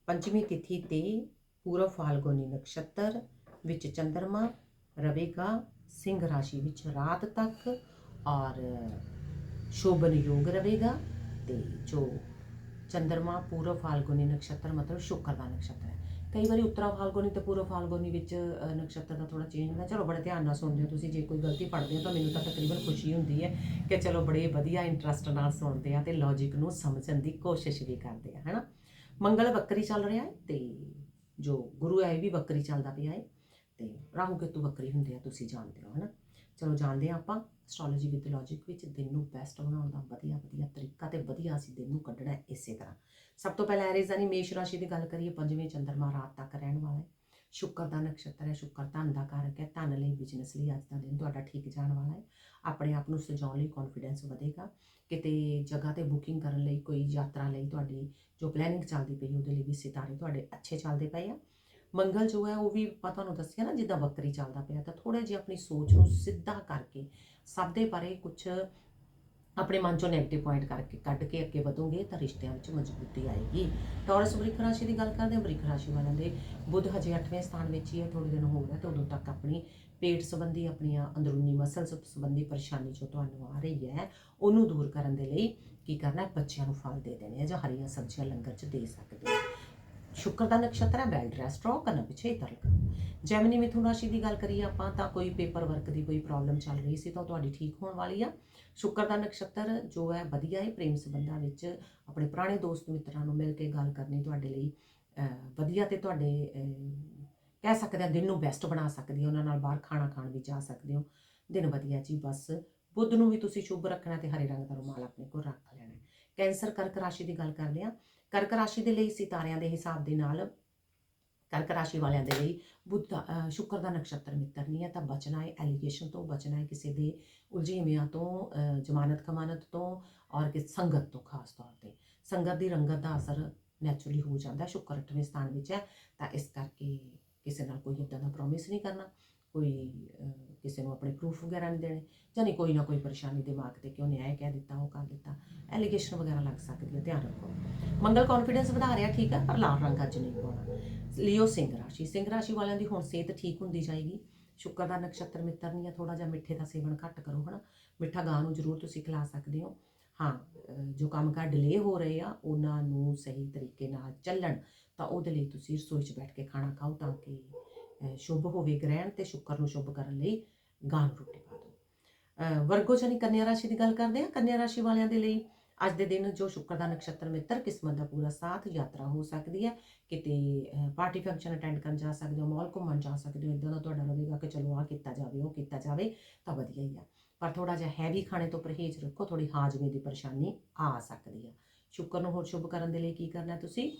Speaker 1: ਪੰਚਮੀ ਤਿਥੀ ਤੇ ਪੂਰਬ ਫਾਲਗੁਨੀ ਨਕਸ਼ਤਰ ਵਿੱਚ ਚੰਦਰਮਾ, ਰਵੇਗਾ, ਸਿੰਘ ਰਾਸ਼ੀ ਵਿੱਚ ਰਾਤ ਤੱਕ। ਔਰ ਸ਼ੋਭਨ ਯੋਗ ਰਹੇਗਾ ਤੇ ਜੋ ਚੰਦਰਮਾ ਪੂਰਬ ਫਾਲਗੁਨੀ ਨਕਸ਼ਤਰ ਮਤਲਬ ਸ਼ੁਕਰ ਦਾ ਨਕਸ਼ਤਰ ਹੈ। ਕਈ ਵਾਰੀ ਉੱਤਰਾ ਫਾਲਗੁਨੀ ਤੇ ਪੂਰਬ ਫਾਲਗੋਨੀ ਵਿੱਚ ਅ, ਨਕਸ਼ਤਰ ਦਾ ਥੋੜਾ ਚੇਂਜ ਹੁੰਦਾ। ਚਲੋ ਬੜੇ ਧਿਆਨ ਨਾਲ ਸੁਣਦੇ ਹੋ ਤੁਸੀਂ। ਜੇ ਕੋਈ ਗਲਤੀ ਪੜ੍ਹਦੇ ਹੋ ਤਾਂ ਮੈਨੂੰ ਤਾਂ ਤਕਰੀਬਨ ਖੁਸ਼ੀ ਹੁੰਦੀ ਹੈ ਕਿ ਚਲੋ ਬੜੇ ਵਧੀਆ ਇੰਟਰਸਟ ਨਾਲ ਸੁਣਦੇ ਆ ਤੇ ਲੌਜੀਕ ਨੂੰ ਸਮਝਣ ਦੀ ਕੋਸ਼ਿਸ਼ ਵੀ ਕਰਦੇ ਆ ਹੈਨਾ? ਮੰਗਲ ਵੱਕਰੀ ਚੱਲ ਰਿਹਾ ਹੈ ਤੇ ਜੋ ਗੁਰੂ ਹੈ ਇਹ ਵੀ ਵੱਕਰੀ ਚੱਲਦਾ ਪਿਆ ਹੈ ਤੇ ਰਾਹੂ ਕੇਤੂ ਵੱਕਰੀ ਹੁੰਦੇ ਆ ਤੁਸੀਂ ਜਾਣਦੇ ਹੋ ਹੈਨਾ? ਚਲੋ ਜਾਣਦੇ ਹਾਂ ਆਪਾਂ ਐਸਟ੍ਰੋਲੋਜੀ ਵਿਦ ਲੌਜੀਕ ਵਿੱਚ ਦਿਨ ਨੂੰ ਬੈਸਟ ਬਣਾਉਣ ਦਾ ਵਧੀਆ ਵਧੀਆ ਤਰੀਕਾ ਤੇ ਵਧੀਆ ਅਸੀਂ ਦਿਨ ਨੂੰ ਕੱਢਣਾ ਇਸੇ ਤਰ੍ਹਾਂ। ਸਭ ਤੋਂ ਪਹਿਲਾਂ ਐਰੀਜ਼ ਯਾਨੀ ਮੇਸ਼ ਰਾਸ਼ੀ ਦੀ ਗੱਲ ਕਰੀਏ, ਪੰਜਵੇਂ ਚੰਦਰਮਾ ਰਾਤ ਤੱਕ ਰਹਿਣ ਵਾਲਾ ਹੈ। ਸ਼ੁੱਕਰ ਦਾ ਨਕਸ਼ਤਰ ਹੈ, ਸ਼ੁੱਕਰ ਧਨ ਦਾ ਕਾਰਕ ਹੈ, ਧਨ ਲਈ ਬਿਜ਼ਨਸ ਲਈ ਅੱਜ ਦਾ ਦਿਨ ਤੁਹਾਡਾ ਠੀਕ ਜਾਣ ਵਾਲਾ ਹੈ। ਆਪਣੇ ਆਪ ਨੂੰ ਸਜਾਉਣ ਲਈ ਕੌਨਫੀਡੈਂਸ ਵਧੇਗਾ। ਕਿਤੇ ਜਗ੍ਹਾ ਤੇ ਬੁਕਿੰਗ ਕਰਨ ਲਈ, ਕੋਈ ਯਾਤਰਾ ਲਈ ਤੁਹਾਡੀ ਜੋ ਪਲੈਨਿੰਗ ਚੱਲਦੀ ਪਈ ਉਹਦੇ ਲਈ ਵੀ ਸਿਤਾਰੇ ਤੁਹਾਡੇ ਅੱਛੇ ਚੱਲਦੇ ਪਏ ਆ। ਮੰਗਲ ਜੋ ਹੈ ਉਹ ਵੀ ਆਪਾਂ ਤੁਹਾਨੂੰ ਦੱਸਿਆ ਨਾ, ਜਿੱਦਾਂ ਬੱਕਰੀ ਚੱਲਦਾ ਪਿਆ, ਤਾਂ ਥੋੜਾ ਜਿਹਾ ਆਪਣੀ ਸੋਚ ਨੂੰ ਸਿੱਧਾ ਕਰਕੇ, ਸਭ ਦੇ ਬਾਰੇ ਕੁਝ ਆਪਣੇ ਮਨ ਚੋਂ 네ਗੇਟਿਵ ਪੁਆਇੰਟ ਕਰਕੇ ਕੱਢ ਕੇ ਅੱਗੇ ਵਧੋਗੇ, ਤਾਂ ਰਿਸ਼ਤਿਆਂ ਵਿੱਚ ਮਜ਼ਬੂਤੀ ਆਏਗੀ। ਟੌਰਸ ਬ੍ਰਿਕ ਰਾਸ਼ੀ ਦੀ ਗੱਲ ਕਰਦੇ ਹਾਂ ਬ੍ਰਿਕ ਰਾਸ਼ੀ ਵਾਲਿਆਂ ਦੇ ਬੁੱਧ ਹਜੇ 8ਵੇਂ ਸਥਾਨ ਵਿੱਚ ਹੀ ਹੈ ਥੋੜੇ ਦਿਨ ਹੋਰ ਹੈ, ਤੇ ਉਦੋਂ ਤੱਕ ਆਪਣੀ ਪੇਟ ਸੰਬੰਧੀ, ਆਪਣੀਆਂ ਅੰਦਰੂਨੀ ਮਸਲਸ ਸੰਬੰਧੀ ਪਰੇਸ਼ਾਨੀ ਜੋ ਤੁਹਾਨੂੰ ਆ ਰਹੀ ਹੈ, ਉਹਨੂੰ ਦੂਰ ਕਰਨ ਦੇ ਲਈ ਕੀ ਕਰਨਾ ਬੱਚਿਆਂ ਨੂੰ ਫਲ ਦੇ ਦੇਣੇ ਆ, ਜਾਂ ਹਰੀਆਂ ਸਬਜ਼ੀਆਂ ਲੰਗਰ 'ਚ ਦੇ ਸਕਦੇ ਹੋ ਸ਼ੁਕਰ ਦਾ ਨਕਸ਼ਤਰ ਹੈ ਬੈਲ ਡਰੈਸ ਡਰਾ ਕਰਨਾ ਪਿੱਛੇ ਇਤਰ ਲਗਾਓ ਜੈਮਨੀ ਮਿਥੁਨ ਰਾਸ਼ੀ ਦੀ ਗੱਲ ਕਰੀਏ ਆਪਾਂ, ਤਾਂ ਕੋਈ ਪੇਪਰ ਵਰਕ ਦੀ ਕੋਈ ਪ੍ਰੋਬਲਮ ਚੱਲ ਰਹੀ ਸੀ, ਤਾਂ ਉਹ ਤੁਹਾਡੀ ਠੀਕ ਹੋਣ ਵਾਲੀ ਆ। ਸ਼ੁਕਰ ਦਾ ਨਕਸ਼ਤਰ ਜੋ ਹੈ, ਵਧੀਆ ਹੈ, ਪ੍ਰੇਮ ਸੰਬੰਧਾਂ ਵਿੱਚ ਆਪਣੇ ਪੁਰਾਣੇ ਦੋਸਤ ਮਿੱਤਰਾਂ ਨੂੰ ਮਿਲ ਕੇ ਗੱਲ ਕਰਨੀ ਤੁਹਾਡੇ ਲਈ ਵਧੀਆ ਤੇ ਤੁਹਾਡੇ ਕਹਿ ਸਕਦੇ ਆ ਦਿਨ ਨੂੰ ਬੈਸਟ ਬਣਾ ਸਕਦੇ ਹੋ, ਉਹਨਾਂ ਨਾਲ ਬਾਹਰ ਖਾਣਾ ਖਾਣ ਵੀ ਜਾ ਸਕਦੇ ਹੋ। ਦਿਨ ਵਧੀਆ ਜੀ, ਬਸ। ਬੁੱਧ ਨੂੰ ਵੀ ਤੁਸੀਂ ਸ਼ੁਭ ਰੱਖਣਾ ਤੇ ਹਰੇ ਰੰਗ ਦਾ ਰੁਮਾਲ ਆਪਣੇ ਕੋਲ ਰੱਖ ਲੈਣਾ। ਕੈਂਸਰ ਕਰਕ ਰਾਸ਼ੀ ਦੀ ਗੱਲ ਕਰਦੇ ਆ ਕਰਕ ਰਾਸ਼ੀ ਦੇ ਲਈ ਸਿਤਾਰਿਆਂ ਦੇ ਹਿਸਾਬ ਦੇ ਨਾਲ, ਕਰਕ ਰਾਸ਼ੀ ਵਾਲਿਆਂ ਦੇ ਲਈ ਬੁੱਧ ਦਾ- ਅਹ ਸ਼ੁਕਰ ਦਾ ਨਕਸ਼ਤਰ ਮਿੱਤਰ ਨਹੀਂ ਹੈ, ਤਾਂ ਬਚਣਾ ਹੈ ਐਲੀਗੇਸ਼ਨ ਤੋਂ ਬਚਣਾ ਹੈ ਕਿਸੇ ਦੇ ਉਲਝੇਵਿਆਂ ਤੋਂ ਜ਼ਮਾਨਤ ਕਮਾਨਤ ਤੋਂ ਔਰ ਕਿ ਸੰਗਤ ਤੋਂ ਖਾਸ ਤੌਰ ਤੇ ਸੰਗਤ ਦੀ ਰੰਗਤ ਦਾ ਅਸਰ ਨੈਚੁਰਲੀ ਹੋ ਜਾਂਦਾ ਹੈ। ਸ਼ੁਕਰ 8ਵੇਂ ਸਥਾਨ ਵਿੱਚ ਹੈ, ਤਾਂ ਇਸ ਕਰਕੇ ਕਿਸੇ ਨਾਲ ਕੋਈ ਇਦਾਂ ਦਾ ਪ੍ਰੋਮਿਸ ਨਹੀਂ ਕਰਨਾ ਕੋਈ ਕਿਸੇ ਨੂੰ ਆਪਣੇ ਪ੍ਰੂਫ ਵਗੈਰਾ ਨਹੀਂ ਦੇਣੇ ਜਾਨੀ ਕੋਈ ਨਾ ਕੋਈ ਪਰੇਸ਼ਾਨੀ ਦਿਮਾਗ ਤੇ ਕਿ ਉਹਨੇ ਇਹ ਕਹਿ ਦਿੱਤਾ, ਉਹ ਕਰ ਦਿੱਤਾ ਐਲੀਗੇਸ਼ਨ ਵਗੈਰਾ ਲੱਗ ਸਕਦੀ ਹੈ ਧਿਆਨ ਰੱਖੋ। ਮੰਗਲ ਕੌਨਫੀਡੈਂਸ ਵਧਾ ਰਿਹਾ, ਠੀਕ ਹੈ ਪਰ ਲਾਲ ਰੰਗ ਅੱਜ ਨਹੀਂ ਪਾਉਣਾ। ਲਿਓ ਸਿੰਘ ਰਾਸ਼ੀ ਸਿੰਘ ਰਾਸ਼ੀ ਵਾਲਿਆਂ ਦੀ ਹੁਣ ਸਿਹਤ ਠੀਕ ਹੁੰਦੀ ਜਾਏਗੀ। ਸ਼ੁਕਰ ਦਾ ਨਕਸ਼ਤਰ ਮਿੱਤਰ ਨਹੀਂ ਹੈ ਥੋੜਾ ਜਿਹਾ ਮਿੱਠੇ ਦਾ ਸੇਵਨ ਘੱਟ ਕਰੋ, ਹਨਾ। ਮਿੱਠਾ ਗਾਂ ਨੂੰ ਜ਼ਰੂਰ ਤੁਸੀਂ ਖਿਲਾ ਸਕਦੇ ਹੋ। ਹਾਂ ਜੋ ਕੰਮ ਕਰ ਡਿਲੇ ਹੋ ਰਹੇ ਆ, ਉਹਨਾਂ ਨੂੰ ਸਹੀ ਤਰੀਕੇ ਨਾਲ ਚੱਲਣ, ਤਾਂ ਉਹਦੇ ਲਈ ਤੁਸੀਂ ਰਸੋਈ 'ਚ ਬੈਠ ਕੇ ਖਾਣਾ ਖਾਓ ਤਾਂ ਕਿ ਸ਼ੁਭ ਹੋਵੇ ਗ੍ਰਹਿਣ ਤੇ ਸ਼ੁੱਕਰ ਨੂੰ ਸ਼ੁਭ ਕਰਨ ਲਈ ਗਾਂ ਰੋਟੀ ਪਾ ਦਿਓ। ਵਰਗੋ ਜਾਨੀ ਕੰਨਿਆ ਰਾਸ਼ੀ ਦੀ ਗੱਲ ਕਰਦੇ ਹਾਂ, ਕੰਨਿਆ ਰਾਸ਼ੀ ਵਾਲਿਆਂ ਦੇ ਲਈ ਅੱਜ ਦੇ ਦਿਨ ਜੋ ਸ਼ੁੱਕਰ ਦਾ ਨਕਸ਼ਤਰ ਮਿੱਤਰ ਕਿਸਮਤ ਦਾ ਪੂਰਾ ਸਾਥ ਯਾਤਰਾ ਹੋ ਸਕਦੀ ਹੈ, ਕਿਤੇ ਪਾਰਟੀ ਫੰਕਸ਼ਨ ਅਟੈਂਡ ਕਰਨ ਜਾ ਸਕਦੇ ਹੋ ਮਾਲ ਘੁੰਮਣ ਜਾ ਸਕਦੇ ਹੋ ਇਦਾਂ ਦਾ ਤੁਹਾਡਾ ਰਹੇਗਾ ਕਿ ਚਲੋ ਆ ਕੀਤਾ ਜਾਵੇ, ਉਹ ਕੀਤਾ ਜਾਵੇ, ਤਾਂ ਵਧੀਆ ਹੀ ਆ। ਪਰ ਥੋੜਾ ਜਿਹਾ ਹੈਵੀ ਖਾਣੇ ਤੋਂ ਪਰਹੇਜ਼ ਰੱਖੋ ਥੋੜੀ ਹਾਜ਼ਮੇ ਦੀ ਪਰੇਸ਼ਾਨੀ ਆ ਸਕਦੀ ਆ। ਸ਼ੁੱਕਰ ਨੂੰ ਹੋਰ ਸ਼ੁਭ ਕਰਨ ਦੇ ਲਈ ਕੀ ਕਰਨਾ ਤੁਸੀਂ?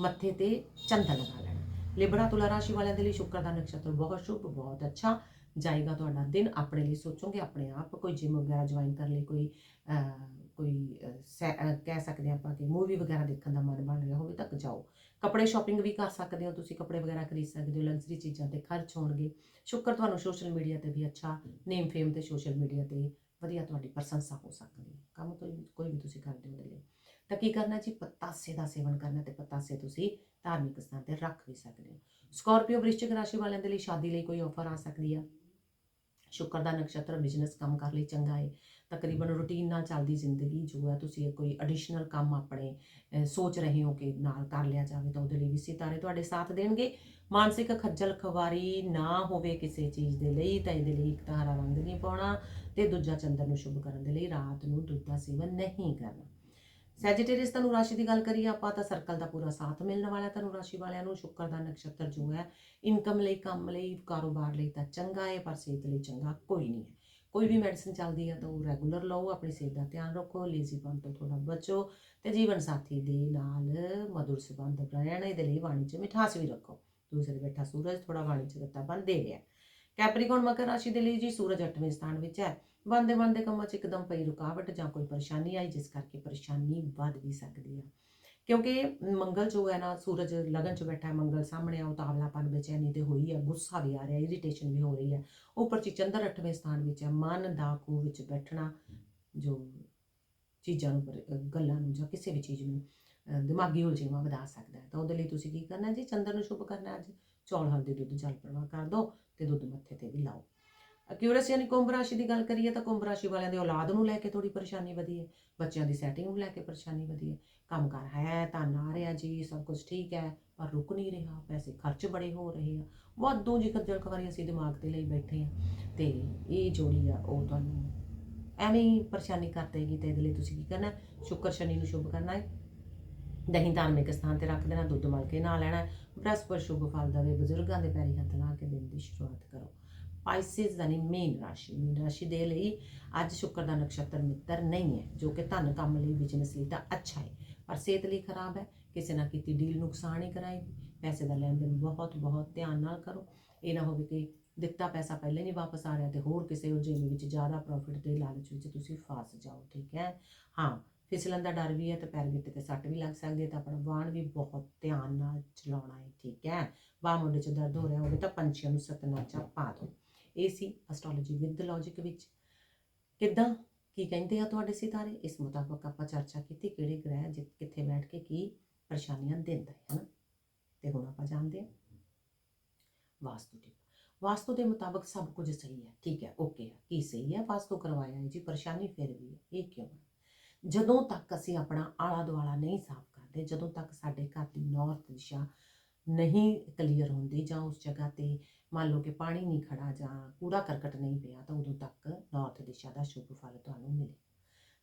Speaker 1: ਮੱਥੇ ਤੇ ਚੰਦਨ ਲਗਾ ਲੈਣਾ। ਲਿਬੜਾ ਤੁਲਾ ਰਾਸ਼ੀ ਵਾਲਿਆਂ ਦੇ ਲਈ ਸ਼ੁਕਰ ਦਾ ਨਕਸ਼ਤਰ ਬਹੁਤ ਸ਼ੁਭ, ਬਹੁਤ ਅੱਛਾ ਜਾਏਗਾ ਤੁਹਾਡਾ ਦਿਨ। ਆਪਣੇ ਲਈ ਸੋਚੋਗੇ, ਆਪਣੇ ਆਪ ਕੋਈ ਜਿਮ ਵਗੈਰਾ ਜੁਆਇਨ ਕਰ ਲਈ ਕੋਈ ਕੋਈ ਸੈ- ਕਹਿ ਸਕਦੇ ਹਾਂ ਆਪਾਂ ਕਿ ਮੂਵੀ ਵਗੈਰਾ ਦੇਖਣ ਦਾ ਮਨ ਬਣ ਰਿਹਾ ਹੋਵੇ ਤੱਕ ਜਾਓ। ਕੱਪੜੇ ਸ਼ਾਪਿੰਗ ਵੀ ਕਰ ਸਕਦੇ ਹੋ, ਤੁਸੀਂ ਕੱਪੜੇ ਵਗੈਰਾ ਖਰੀਦ ਸਕਦੇ ਹੋ ਲਗਜ਼ਰੀ ਚੀਜ਼ਾਂ ਤੇ ਖਰਚ ਹੋਣਗੇ। ਸ਼ੁਕਰ ਤੁਹਾਨੂੰ ਸੋਸ਼ਲ ਮੀਡੀਆ ਤੇ ਵੀ ਅੱਛਾ ਨੇਮ ਫੇਮ ਤੇ ਸੋਸ਼ਲ ਮੀਡੀਆ ਤੇ ਵਧੀਆ ਤੁਹਾਡੀ ਪ੍ਰਸ਼ੰਸਾ ਹੋ ਸਕਦੀ ਹੈ। ਕੰਮ ਕੋਈ ਕੋਈ ਵੀ ਤੁਸੀਂ ਕਰਦੇ ਹੋ ਲਈ। ਤਾਂ ਕੀ ਕਰਨਾ ਜੀ? ਪਤਾਸੇ ਦਾ ਸੇਵਨ ਕਰਨਾ ਤੇ ਪਤਾਸੇ ਤੁਸੀਂ ਧਾਰਮਿਕ ਸਥਾਨ ਤੇ ਰੱਖ ਵੀ ਸਕਦੇ ਹੋ। ਸਕਾਰਪੀਓ ਵ੍ਰਿਸ਼ਚਿਕ ਰਾਸ਼ੀ ਵਾਲਿਆਂ ਦੇ ਲਈ ਸ਼ਾਦੀ ਲਈ ਕੋਈ ਆਫਰ ਆ ਸਕਦੀ ਆ। ਸ਼ੁਕਰ ਦਾ ਨਕਸ਼ਤਰ ਬਿਜ਼ਨਸ ਕੰਮ ਕਰ ਲਈ ਚੰਗਾ ਹੈ ਤਕਰੀਬਨ ਰੂਟੀਨ ਨਾਲ ਚੱਲਦੀ ਜ਼ਿੰਦਗੀ ਜੋ ਹੈ, ਤੁਸੀਂ ਕੋਈ ਐਡੀਸ਼ਨਲ ਕੰਮ ਆਪਣੇ ਸੋਚ ਰਹੇ ਹੋ ਕਿ ਨਾਲ ਕਰ ਲਿਆ ਜਾਵੇ ਤਾਂ ਉਹਦੇ ਲਈ ਵੀ ਸਿਤਾਰੇ ਤੁਹਾਡੇ ਸਾਥ ਦੇਣਗੇ। ਮਾਨਸਿਕ ਖੱਜਲ ਖਵਾਰੀ ਨਾ ਹੋਵੇ ਕਿਸੇ ਚੀਜ਼ ਦੇ ਲਈ ਤਾਂ ਇਹਦੇ ਲਈ ਇੱਕ ਤਾਂ ਹਰਾ ਰੰਗ ਨਹੀਂ ਪਾਉਣਾ ਤੇ ਦੂਜਾ ਚੰਦਰ ਨੂੰ ਸ਼ੁਭ ਕਰਨ ਦੇ ਲਈ ਰਾਤ ਨੂੰ ਦੁੱਧ ਦਾ ਸੇਵਨ ਨਹੀਂ ਕਰਨਾ। ਸੈਜੀਟੇਰੀਅਸ ਤੁਹਾਨੂੰ ਰਾਸ਼ੀ ਦੀ ਗੱਲ ਕਰੀਏ ਆਪਾਂ ਤਾਂ ਸਰਕਲ ਦਾ ਪੂਰਾ ਸਾਥ ਮਿਲਣ ਵਾਲਾ ਤੁਹਾਨੂੰ ਰਾਸ਼ੀ ਵਾਲਿਆਂ ਨੂੰ, ਸ਼ੁੱਕਰ ਦਾ ਨਕਸ਼ਤਰ ਜੋ ਹੈ ਇਨਕਮ ਲਈ, ਕੰਮ ਲਈ, ਕਾਰੋਬਾਰ ਲਈ ਤਾਂ ਚੰਗਾ ਹੈ, ਪਰ ਸਿਹਤ ਲਈ ਚੰਗਾ ਕੋਈ ਨਹੀਂ ਹੈ। ਕੋਈ ਵੀ ਮੈਡੀਸਿਨ ਚੱਲਦੀ ਆ ਤਾਂ ਉਹ ਰੈਗੂਲਰ ਲਓ, ਆਪਣੀ ਸਿਹਤ ਦਾ ਧਿਆਨ ਰੱਖੋ ਲੇਜ਼ੀਪਨ ਤੋਂ ਥੋੜਾ ਬਚੋ ਤੇ ਜੀਵਨ ਸਾਥੀ ਦੇ ਨਾਲ ਮధుਰ ਸੰਬੰਧ ਬਣਾਉਣ ਦੇ ਲਈ ਵਾਣੀ 'ਚ ਮਿਠਾਸ ਵੀ ਰੱਖੋ। ਦੂਸਰੇ ਬੈਠਾ ਸੂਰਜ ਥੋੜਾ ਵਾਣੀ 'ਚ ਰੱਤਾਪਨ ਦੇ ਰਿਹਾ ਕੈਪਰੀਕੌਨ ਮਕਰ ਰਾਸ਼ੀ ਦੇ ਲਈ ਜੀ, ਸੂਰਜ 8ਵੇਂ ਸਥਾਨ ਵਿੱਚ ਹੈ। ਬੰਦੇ ਬੰਦੇ ਕੰਮਾਂ 'ਚ ਇੱਕਦਮ ਪਈ ਰੁਕਾਵਟ ਜਾਂ ਕੋਈ ਪਰੇਸ਼ਾਨੀ ਆਈ, ਜਿਸ ਕਰਕੇ ਪਰੇਸ਼ਾਨੀ ਵੱਧ ਵੀ ਸਕਦੀ ਆ। ਕਿਉਂਕਿ ਮੰਗਲ ਜੋ ਹੈ ਨਾ, ਸੂਰਜ ਲਗਨ 'ਚ ਬੈਠਾ ਹੈ, ਮੰਗਲ ਸਾਹਮਣੇ ਆ ਉਤਾਵਲਾਪਨ ਬੇਚੈਨੀ ਤੇ ਹੋਈ ਹੈ, ਗੁੱਸਾ ਵੀ ਆ ਰਿਹਾ ਇਰੀਟੇਸ਼ਨ ਵੀ ਹੋ ਰਹੀ ਹੈ। ਉੱਪਰ ਚ ਚੰਦਰ 8ਵੇਂ ਸਥਾਨ ਵਿੱਚ ਹੈ, ਮਨ ਦਾ ਖੂਹ ਵਿੱਚ ਬੈਠਣਾ, ਜੋ ਚੀਜ਼ਾਂ ਨੂੰ, ਗੱਲਾਂ ਨੂੰ ਜਾਂ ਕਿਸੇ ਵੀ ਚੀਜ਼ ਨੂੰ, ਅਹ, ਦਿਮਾਗੀ ਉਲਝੇਵਾਂ ਵਧਾ ਸਕਦਾ ਹੈ। ਤਾਂ ਉਹਦੇ ਲਈ ਤੁਸੀਂ ਕੀ ਕਰਨਾ ਜੀ? ਚੰਦਰ ਨੂੰ ਸ਼ੁਭ ਕਰਨਾ ਅੱਜ। ਚੌਲ ਹਲਦੀ ਦੁੱਧ ਜਲ ਪ੍ਰਵਾਹ ਕਰ ਦਿਓ ਤੇ ਦੁੱਧ ਮੱਥੇ ਤੇ ਵੀ ਲਾਓ। ਅਕਿਊਰਸ ਯਾਨੀ ਕੁੰਭ ਰਾਸ਼ੀ ਦੀ ਗੱਲ ਕਰੀਏ ਤਾਂ ਕੁੰਭ ਰਾਸ਼ੀ ਵਾਲਿਆਂ ਦੀ ਔਲਾਦ ਨੂੰ ਲੈ ਕੇ ਥੋੜੀ ਪਰੇਸ਼ਾਨੀ ਵਧੀ ਹੈ, ਬੱਚਿਆਂ ਦੀ ਸੈਟਿੰਗ ਨੂੰ ਲੈ ਕੇ ਪਰੇਸ਼ਾਨੀ ਵਧੀ ਹੈ, ਕੰਮਕਾਰ ਹੈ ਤਾਂ ਆ ਰਿਹਾ ਜੀ, ਸਭ ਕੁਝ ਠੀਕ ਹੈ, ਪਰ ਰੁਕ ਨਹੀਂ ਰਿਹਾ, ਪੈਸੇ ਖਰਚ ਬੜੇ ਹੋ ਰਹੇ ਆ, ਵਾਧੂ ਜੀ ਖੱਜਲ ਖਵਾਰੀ ਅਸੀਂ ਦਿਮਾਗ ਤੇ ਲਈ ਬੈਠੇ ਆ ਤੇ ਇਹ ਜੋੜੀ ਆ ਉਹ ਤੁਹਾਨੂੰ ਐਵੇਂ ਹੀ ਪਰੇਸ਼ਾਨੀ ਕਰ ਦੇਗੀ ਤੇ ਇਹਦੇ ਲਈ ਤੁਸੀਂ ਕੀ ਕਰਨਾ ਹੈ? ਸ਼ੁੱਕਰ ਸ਼ਨੀ ਨੂੰ ਸ਼ੁਭ ਕਰਨਾ ਹੈ ਦਹੀਂ ਧਾਰਮਿਕ ਸਥਾਨ ਤੇ ਰੱਖ ਦੇਣਾ, ਦੁੱਧ ਮਲ ਕੇ ਨਾ ਲੈਣਾ ਹੈ। ਬ੍ਰਹਸਪਤ ਸ਼ੁਭ ਫਲ ਦੇਵੇ, ਬਜ਼ੁਰਗਾਂ ਦੇ ਪੈਰੀ ਹੱਥ ਲਾ ਕੇ ਦਿਨ ਦੀ ਸ਼ੁਰੂਆਤ ਕਰੋ ਪਾਈਸਿਸ ਯਾਨੀ ਮੇਨ ਰਾਸ਼ੀ ਮੀਨ ਰਾਸ਼ੀ ਦੇ ਲਈ ਅੱਜ ਸ਼ੁੱਕਰ ਦਾ ਨਕਸ਼ਤਰ ਮਿੱਤਰ ਨਹੀਂ ਹੈ, ਜੋ ਕਿ ਧਨ ਕੰਮ ਲਈ ਬਿਜ਼ਨਸ ਲਈ ਤਾਂ ਅੱਛਾ ਹੈ, ਪਰ ਸਿਹਤ ਲਈ ਖਰਾਬ ਹੈ, ਕਿਸੇ ਨਾ ਕੀਤੀ ਡੀਲ ਨੁਕਸਾਨ ਹੀ ਕਰਾਏਗੀ, ਪੈਸੇ ਦਾ ਲੈਣ ਦੇਣ ਬਹੁਤ ਬਹੁਤ ਧਿਆਨ ਨਾਲ ਕਰੋ, ਇਹ ਨਾ ਹੋਵੇ ਕਿ ਦਿੱਤਾ ਪੈਸਾ ਪਹਿਲੇ ਨਹੀਂ ਵਾਪਸ ਆ ਰਿਹਾ ਤੇ ਹੋਰ ਕਿਸੇ ਉਲਝਣ ਵਿੱਚ ਜ਼ਿਆਦਾ ਪ੍ਰੋਫਿਟ ਦੇ ਲਾਲਚ ਵਿੱਚ ਤੁਸੀਂ ਫਸ ਜਾਓ, ਠੀਕ ਹੈ? ਹਾਂ, ਫਿਸਲਣ ਦਾ ਡਰ ਵੀ ਹੈ ਤੇ ਪੈਰ ਗਿੱਟੇ ਤੇ ਸੱਟ ਵੀ ਲੱਗ ਸਕਦੀ ਹੈ, ਤਾਂ ਆਪਣਾ ਵਾਹਨ ਵੀ ਬਹੁਤ ਧਿਆਨ ਨਾਲ ਚਲਾਉਣਾ ਹੈ, ਠੀਕ ਹੈ? ਬਾਹ ਮੋਢੇ 'ਚ ਦਰਦ ਹੋ ਰਿਹਾ ਹੋਵੇ ਤਾਂ ਪੰਛੀਆਂ ਨੂੰ ਸਤਨਾਚਾ ਪਾ ਦਿਓ। ਇਹ ਸੀ ਐਸਟ੍ਰੋਲੋਜੀ ਵਿਦ ਲੌਜੀਕ ਵਿੱਚ। ਕਿੱਦਾਂ? ਕੀ ਕਹਿੰਦੇ ਆ ਤੁਹਾਡੇ ਸਿਤਾਰੇ? ਇਸ ਮੁਤਾਬਕ ਆਪਾਂ ਚਰਚਾ ਕੀਤੀ ਕਿਹੜੇ ਗ੍ਰਹਿ ਜਿ- ਕਿੱਥੇ ਬੈਠ ਕੇ ਕੀ ਪਰੇਸ਼ਾਨੀਆਂ ਦਿੰਦਾ ਹੈ, ਹਨਾ? ਤੇ ਹੁਣ ਆਪਾਂ ਜਾਣਦੇ ਹਾਂ। ਵਾਸਤੂ ਟਿਪ। ਵਾਸਤੂ ਦੇ ਮੁਤਾਬਕ ਸਭ ਕੁਝ ਸਹੀ ਹੈ, ਠੀਕ ਹੈ ਓਕੇ ਹੈ। ਕੀ ਸਹੀ ਹੈ? ਵਾਸਤੂ ਕਰਵਾਇਆ ਹੈ ਜੀ, ਪਰੇਸ਼ਾਨੀ ਫਿਰ ਵੀ ਹੈ। ਇਹ ਕਿਉਂ ਹੈ? ਜਦੋਂ ਤੱਕ ਅਸੀਂ ਆਪਣਾ ਆਲਾ ਦੁਆਲਾ ਨਹੀਂ ਸਾਫ਼ ਕਰਦੇ, ਜਦੋਂ ਤੱਕ ਸਾਡੇ ਘਰ ਦੀ ਨੌਰਥ ਦਿਸ਼ਾ ਨਹੀਂ ਕਲੀਅਰ ਹੁੰਦੀ ਜਾਂ ਉਸ ਜਗ੍ਹਾ ਤੇ ਮੰਨ ਲਓ ਕਿ ਪਾਣੀ ਨਹੀਂ ਖੜਾ ਜਾਂ ਕੂੜਾ ਕਰਕਟ ਨਹੀਂ ਪਿਆ ਤਾਂ ਉਦੋਂ ਤੱਕ ਨਾਰਥ ਦਿਸ਼ਾ ਦਾ ਸ਼ੁਭ ਫਲ ਤੁਹਾਨੂੰ ਮਿਲੇ।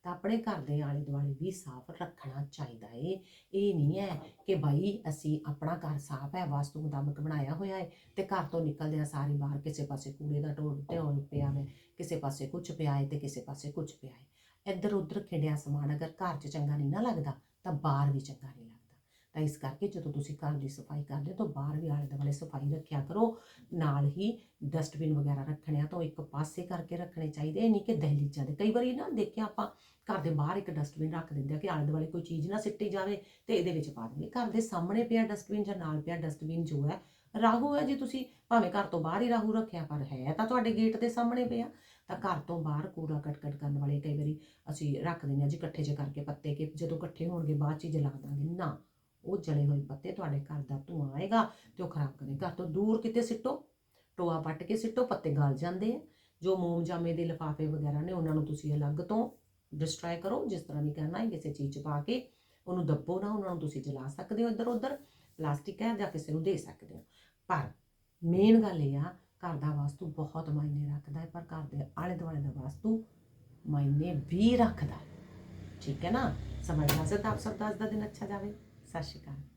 Speaker 1: ਤਾਂ ਆਪਣੇ ਘਰ ਦੇ ਆਲੇ ਦੁਆਲੇ ਵੀ ਸਾਫ਼ ਰੱਖਣਾ ਚਾਹੀਦਾ ਏ। ਇਹ ਨਹੀਂ ਹੈ ਕਿ ਭਾਈ ਅਸੀਂ ਆਪਣਾ ਘਰ ਸਾਫ਼ ਹੈ, ਵਾਸਤੂ ਮੁਤਾਬਕ ਬਣਾਇਆ ਹੋਇਆ ਹੈ ਤੇ ਘਰ ਤੋਂ ਨਿਕਲਦੇ ਆ ਸਾਰੀ ਬਾਹਰ ਕਿਸੇ ਪਾਸੇ ਕੂੜੇ ਦਾ ਢੋਲ ਢੋਲ ਪਿਆ ਹੈ ਕਿਸੇ ਪਾਸੇ ਕੁਝ ਪਿਆ ਹੈ ਤੇ ਕਿਸੇ ਪਾਸੇ ਕੁਝ ਪਿਆ ਹੈ ਇੱਧਰ ਉੱਧਰ ਖਿੰਡਿਆ ਸਮਾਨ ਅਗਰ ਘਰ 'ਚ ਚੰਗਾ ਨਹੀਂ ਨਾ ਲੱਗਦਾ ਤਾਂ ਬਾਹਰ ਵੀ ਚੰਗਾ ਨਹੀਂ ਤਾਂ ਇਸ ਕਰਕੇ ਜਦੋਂ ਤੁਸੀਂ ਘਰ ਦੀ ਸਫ਼ਾਈ ਕਰਦੇ ਹੋ ਤਾਂ ਬਾਹਰ ਵੀ ਆਲੇ ਦੁਆਲੇ ਸਫ਼ਾਈ ਰੱਖਿਆ ਕਰੋ। ਨਾਲ ਹੀ ਡਸਟਬਿਨ ਵਗੈਰਾ ਰੱਖਣੇ ਆ ਤਾਂ ਇੱਕ ਪਾਸੇ ਕਰਕੇ ਰੱਖਣੇ ਚਾਹੀਦੇ ਇਹ ਨਹੀਂ ਕਿ ਦਹਲੀਜ਼ਾਂ ਦੇ। ਕਈ ਵਾਰੀ ਨਾ ਦੇਖਿਆ ਆਪਾਂ ਘਰ ਦੇ ਬਾਹਰ ਇੱਕ ਡਸਟਬਿਨ ਰੱਖ ਦਿੰਦੇ ਆ ਕਿ ਆਲੇ ਦੁਆਲੇ ਕੋਈ ਚੀਜ਼ ਨਾ ਸਿੱਟੀ ਜਾਵੇ ਤੇ ਇਹਦੇ ਵਿੱਚ ਪਾ ਦਿੰਦੇ ਘਰ ਦੇ ਸਾਹਮਣੇ ਪਿਆ ਡਸਟਬਿਨ ਜਾਂ ਨਾਲ ਪਿਆ ਡਸਟਬਿਨ ਜੋ ਹੈ, ਰਾਹੂ ਹੈ ਜੇ ਤੁਸੀਂ ਭਾਵੇਂ ਘਰ ਤੋਂ ਬਾਹਰ ਹੀ ਰਾਹੂ ਰੱਖਿਆ ਪਰ ਹੈ ਤਾਂ ਤੁਹਾਡੇ ਗੇਟ ਦੇ ਸਾਹਮਣੇ ਪਿਆ। ਤਾਂ ਘਰ ਤੋਂ ਬਾਹਰ ਕੂੜਾ ਕਟਕਟ ਕਰਨ ਵਾਲੇ ਕਈ ਵਾਰੀ ਅਸੀਂ ਰੱਖ ਦਿੰਦੇ ਆ ਜੀ ਇਕੱਠੇ ਜੇ ਕਰਕੇ ਪੱਤੇ ਕਿ ਜਦੋਂ ਇਕੱਠੇ ਹੋਣਗੇ ਬਾਅਦ ਚ ਹੀ ਜਲਾ ਦਾਂਗੇ। ਨਾ। ਉਹ ਜਲੇ ਹੋਏ ਪੱਤੇ ਤੁਹਾਡੇ ਘਰ ਦਾ ਧੂਆਂ ਆਏਗਾ ਤੇ ਉਹ ਖਰਾਬ ਕਰੇ ਘਰ ਤੋਂ ਦੂਰ ਕਿਤੇ ਸਿੱਟੋ, ਟੋਆ ਪੱਟ ਕੇ ਸਿੱਟੋ, ਪੱਤੇ ਗਲ ਜਾਂਦੇ ਆ। ਜੋ ਮੋਮ ਜਾਮੇ ਦੇ ਲਿਫਾਫੇ ਵਗੈਰਾ ਨੇ ਉਹਨਾਂ ਨੂੰ ਤੁਸੀਂ ਅਲੱਗ ਤੋਂ ਡਿਸਟਰਾਏ ਕਰੋ, ਜਿਸ ਤਰ੍ਹਾਂ ਵੀ ਕਰਨਾ ਹੈ ਕਿਸੇ ਚੀਜ਼ 'ਚ ਪਾ ਕੇ ਉਹਨੂੰ ਦੱਬੋ ਨਾ, ਉਹਨਾਂ ਨੂੰ ਤੁਸੀਂ ਜਲਾ ਸਕਦੇ ਹੋ ਇੱਧਰ ਉੱਧਰ ਪਲਾਸਟਿਕ ਹੈ ਜਾਂ ਕਿਸੇ ਨੂੰ ਦੇ ਸਕਦੇ ਹੋ। ਪਰ ਮੇਨ ਗੱਲ ਇਹ ਆ, ਘਰ ਦਾ ਵਾਸਤੂ ਬਹੁਤ ਮਾਇਨੇ ਰੱਖਦਾ ਹੈ, ਪਰ ਘਰ ਦੇ ਆਲੇ ਦੁਆਲੇ ਦਾ ਵਾਸਤੂ ਮਾਇਨੇ ਵੀ ਰੱਖਦਾ ਹੈ। ਠੀਕ ਹੈ ਨਾ? ਸਮਝਣਾ ਸੇ ਤਾਂ ਆਪ ਸਭ ਦਾ ਅੱਜ ਦਾ ਦਿਨ ਅੱਛਾ ਜਾਵੇ। ਸਤਿ ਸ਼੍ਰੀ ਅਕਾਲ।